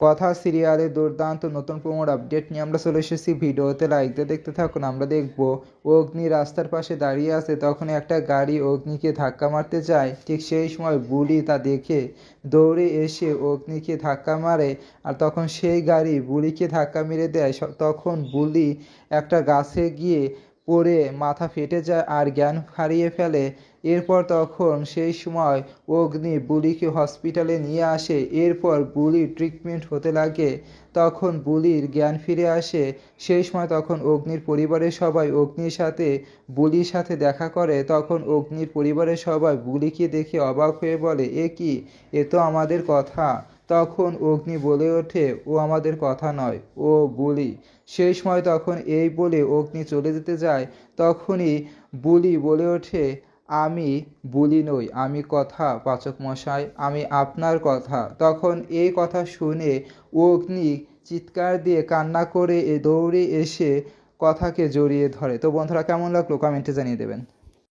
কথা সিরিয়ালের দুর্দান্ত নতুন প্রোমোর আপডেট নিয়ে আমরা চলে এসেছি। ভিডিওতে লাইক দিয়ে দেখতে থাকুন, আমরা দেখব অগ্নি রাস্তার পাশে দাঁড়িয়ে আছে তখন একটা গাড়ি অগ্নিকে ধাক্কা মারতে যায়। ঠিক সেই সময় বুলি তা দেখে দৌড়ে এসে অগ্নিকে ধাক্কা মারে আর তখন সেই গাড়ি বুলিকে ধাক্কা মেরে দেয়। তখন বুলি একটা গাছে গিয়ে পড়ে, মাথা ফেটে যায় আর জ্ঞান হারিয়ে ফেলে। এরপর তখন সেই সময় অগ্নি বুলিকে হসপিটালে নিয়ে আসে। এরপর বুলির ট্রিটমেন্ট হতে লাগে। তখন বুলির জ্ঞান ফিরে আসে। সেই সময় তখন অগ্নির পরিবারের সবাই অগ্নির সাথে, বুলির সাথে দেখা করে। তখন অগ্নির পরিবারের সবাই বুলিকে দেখে অবাক হয়ে বলে, এ কি? এ তো আমাদের কথা। তখন অগ্নি বলে ওঠে, ও আমাদের কথা নয়, ও বুলি। সেই সময় তখন এই বলে অগ্নি চলে যেতে যায়। তখনই বুলি বলে ওঠে আমি বলি নই, আমি কথা পাচক মশাই, আমি আপনার কথা। তখন এই কথা শুনে অগ্নি চিৎকার দিয়ে কান্না করে এ দৌড়ে এসে কথাকে জড়িয়ে ধরে। তো বন্ধুরা, কেমন লাগল? কমেন্টে জানিয়ে দেবেন।